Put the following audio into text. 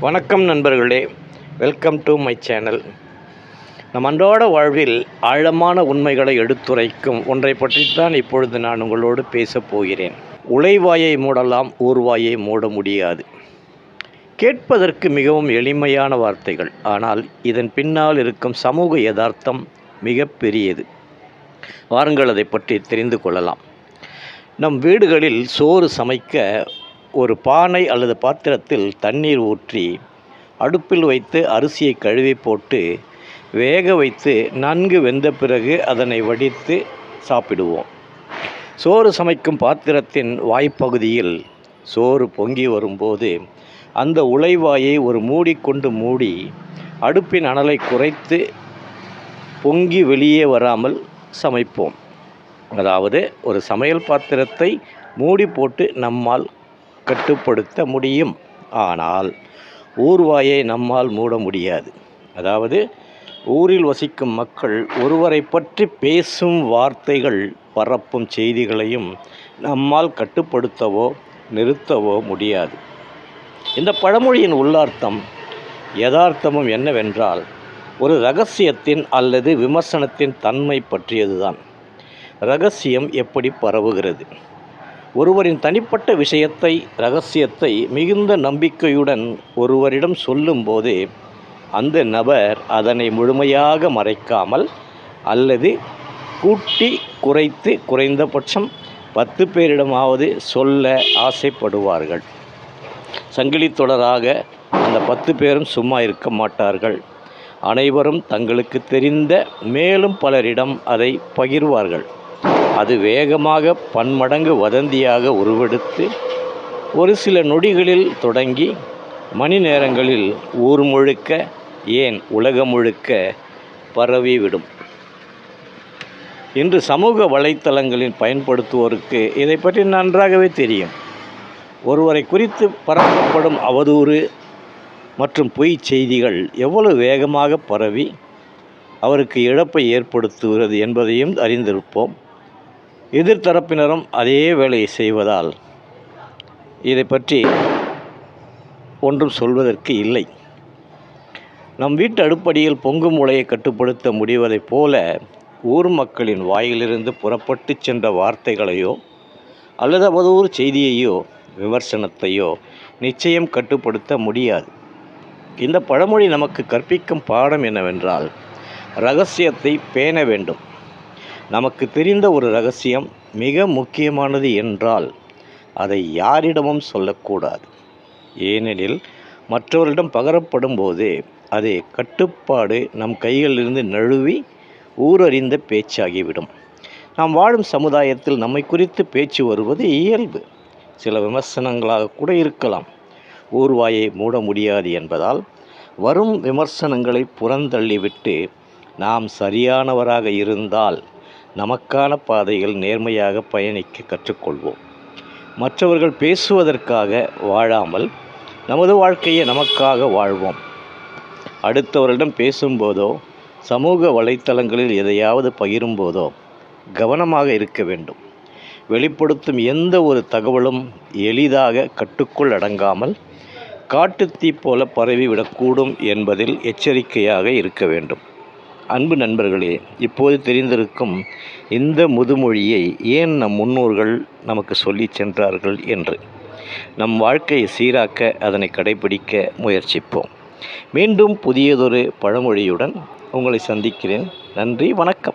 வணக்கம் நண்பர்களே. Welcome to my channel நம் அன்றாட வாழ்வில் ஆழமான உண்மைகளை எடுத்துரைக்கும் ஒன்றை பற்றித்தான் இப்பொழுது நான் உங்களோடு பேசப் போகிறேன். உழைவாயை மூடலாம் ஊர்வாயை மூட முடியாது. கேட்பதற்கு மிகவும் எளிமையான வார்த்தைகள் ஆனால் இதன் பின்னால் இருக்கும் சமூக யதார்த்தம் மிக பெரியது. வாருங்கள் அதை பற்றி தெரிந்து கொள்ளலாம். நம் வீடுகளில் சோறு சமைக்க ஒரு பானை அல்லது பாத்திரத்தில் தண்ணீர் ஊற்றி அடுப்பில் வைத்து அரிசியை கழுவி போட்டு வேக வைத்து நன்கு வெந்த பிறகு அதனை வடித்து சாப்பிடுவோம். சோறு சமைக்கும் பாத்திரத்தின் வாய்ப்பகுதியில் சோறு பொங்கி வரும்போது அந்த உலைவாயை ஒரு மூடி கொண்டு மூடி அடுப்பின் அனலை குறைத்து பொங்கி வெளியே வராமல் சமைப்போம். அதாவது ஒரு சமையல் பாத்திரத்தை மூடி போட்டு நம்மால் கட்டுப்படுத்த முடியும். ஆனால் ஊர்வாயை நம்மால் மூட முடியாது. அதாவது ஊரில் வசிக்கும் மக்கள் ஒருவரை பற்றி பேசும் வார்த்தைகள் பரப்பும் செய்திகளையும் நம்மால் கட்டுப்படுத்தவோ நிறுத்தவோ முடியாது. இந்த பழமொழியின் உள்ளார்த்தம் யதார்த்தமும் என்னவென்றால் ஒரு ரகசியத்தின் அல்லது விமர்சனத்தின் தன்மை பற்றியதுதான். ரகசியம் எப்படி பரவுகிறது? ஒருவரின் தனிப்பட்ட விஷயத்தை ரகசியத்தை மிகுந்த நம்பிக்கையுடன் ஒருவரிடம் சொல்லும்போது அந்த நபர் அதனை முழுமையாக மறைக்காமல் அல்லது கூட்டி குறைத்து குறைந்தபட்சம் பத்து பேரிடமாவது சொல்ல ஆசைப்படுவார்கள். சங்கிலி தொடராக அந்த பத்து பேரும் சும்மா இருக்க மாட்டார்கள். அனைவரும் தங்களுக்கு தெரிந்த மேலும் பலரிடம் அதை பகிர்வார்கள். அது வேகமாக பன்மடங்கு வதந்தியாக உருவெடுத்து ஒரு சில நொடிகளில் தொடங்கி மணி நேரங்களில் ஊர் முழுக்க ஏன் உலகம் முழுக்க பரவிவிடும் இன்று சமூக வலைத்தளங்களில் பயன்படுத்துவோருக்கு இதை பற்றி நன்றாகவே தெரியும். ஒருவரை குறித்து பரப்பப்படும் அவதூறு மற்றும் பொய் செய்திகள் எவ்வளவு வேகமாக பரவி அவருக்கு இழப்பை ஏற்படுத்துகிறது என்பதையும் அறிந்திருப்போம். எதிர்த்தரப்பினரும் அதே வேலையை செய்வதால் இதை பற்றி ஒன்றும் சொல்வதற்கு இல்லை. நம் வீட்டு அடுப்படியில் பொங்கும் உலையை கட்டுப்படுத்த முடிவதைப் போல ஊர் மக்களின் வாயிலிருந்து புறப்பட்டு சென்ற வார்த்தைகளையோ அல்லது அவதூறு செய்தியையோ விமர்சனத்தையோ நிச்சயம் கட்டுப்படுத்த முடியாது. இந்த பழமொழி நமக்கு கற்பிக்கும் பாடம் என்னவென்றால் ரகசியத்தை பேண வேண்டும். நமக்கு தெரிந்த ஒரு ரகசியம் மிக முக்கியமானது என்றால் அதை யாரிடமும் சொல்லக்கூடாது. ஏனெனில் மற்றவரிடம் பகரப்படும் போது அது கட்டுப்பாடு நம் கைகளிலிருந்து நழுவி ஊரறிந்த பேச்சாகிவிடும். நாம் வாழும் சமுதாயத்தில் நம்மை குறித்து பேச்சு வருவது இயல்பு. சில விமர்சனங்களாக கூட இருக்கலாம். ஊர்வாயை மூட முடியாது என்பதால் வரும் விமர்சனங்களை புறந்தள்ளிவிட்டு நாம் சரியானவராக இருந்தால் நமக்கான பாதையில் நேர்மையாக பயணிக்க கற்றுக்கொள்வோம். மற்றவர்கள் பேசுவதற்காக வாழாமல் நமது வாழ்க்கையை நமக்காக வாழ்வோம். அடுத்தவரிடம் பேசும்போதோ சமூக வலைத்தளங்களில் எதையாவது பகிரும்போதோ கவனமாக இருக்க வேண்டும். வெளிப்படுத்தும் எந்த ஒரு தகவலும் எளிதாக கட்டுக்குள் அடங்காமல் காட்டுத்தீ போல பரவிவிடக்கூடும் என்பதில் எச்சரிக்கையாக இருக்க வேண்டும். அன்பு நண்பர்களே இப்போது தெரிந்திருக்கும் இந்த முதுமொழியை ஏன் நம் முன்னோர்கள் நமக்கு சொல்லி சென்றார்கள் என்று நம் வாழ்க்கையை சீராக்க அதனை கடைபிடிக்க முயற்சிப்போம். மீண்டும் புதியதொரு பழமொழியுடன் உங்களை சந்திக்கிறேன். நன்றி வணக்கம்.